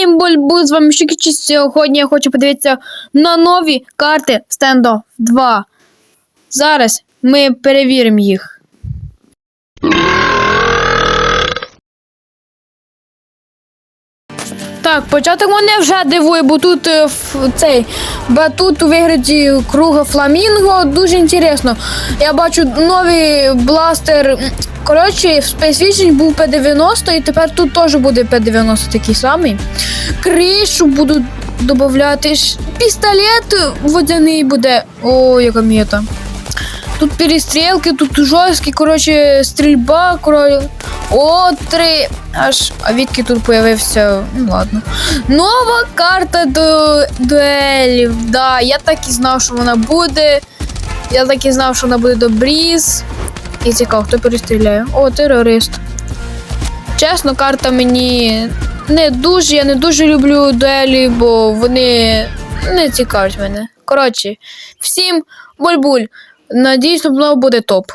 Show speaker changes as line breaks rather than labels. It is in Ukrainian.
Всім бульбу, з вами Шукічі. Сьогодні я хочу подивитися на нові карти Standoff 2. Зараз ми перевіримо їх. Так, початок мене вже дивує, бо тут е, цей батут у вигляді круга фламінго дуже інтересно. Я бачу новий бластер. Коротше, в Space Vision був P90 і тепер тут теж буде P90 такий самий. Кришу будуть додати. Пістолет водяний буде. О, яка мета. Тут перестрілки, тут жорсткі, коротше, стрільба, коротше. О, три. Аж. А відки тут появився. Ну ладно. Нова карта до дуелів. Да, я так і знав, що вона буде. Я так і знав, що вона буде до Бріз. І цікаво, хто перестріляє. О, терорист. Чесно, карта мені не дуже. Я не дуже люблю дуелі, бо вони не цікавлять мене. Коротше, всім буль-буль. Надіюсь, воно буде топ.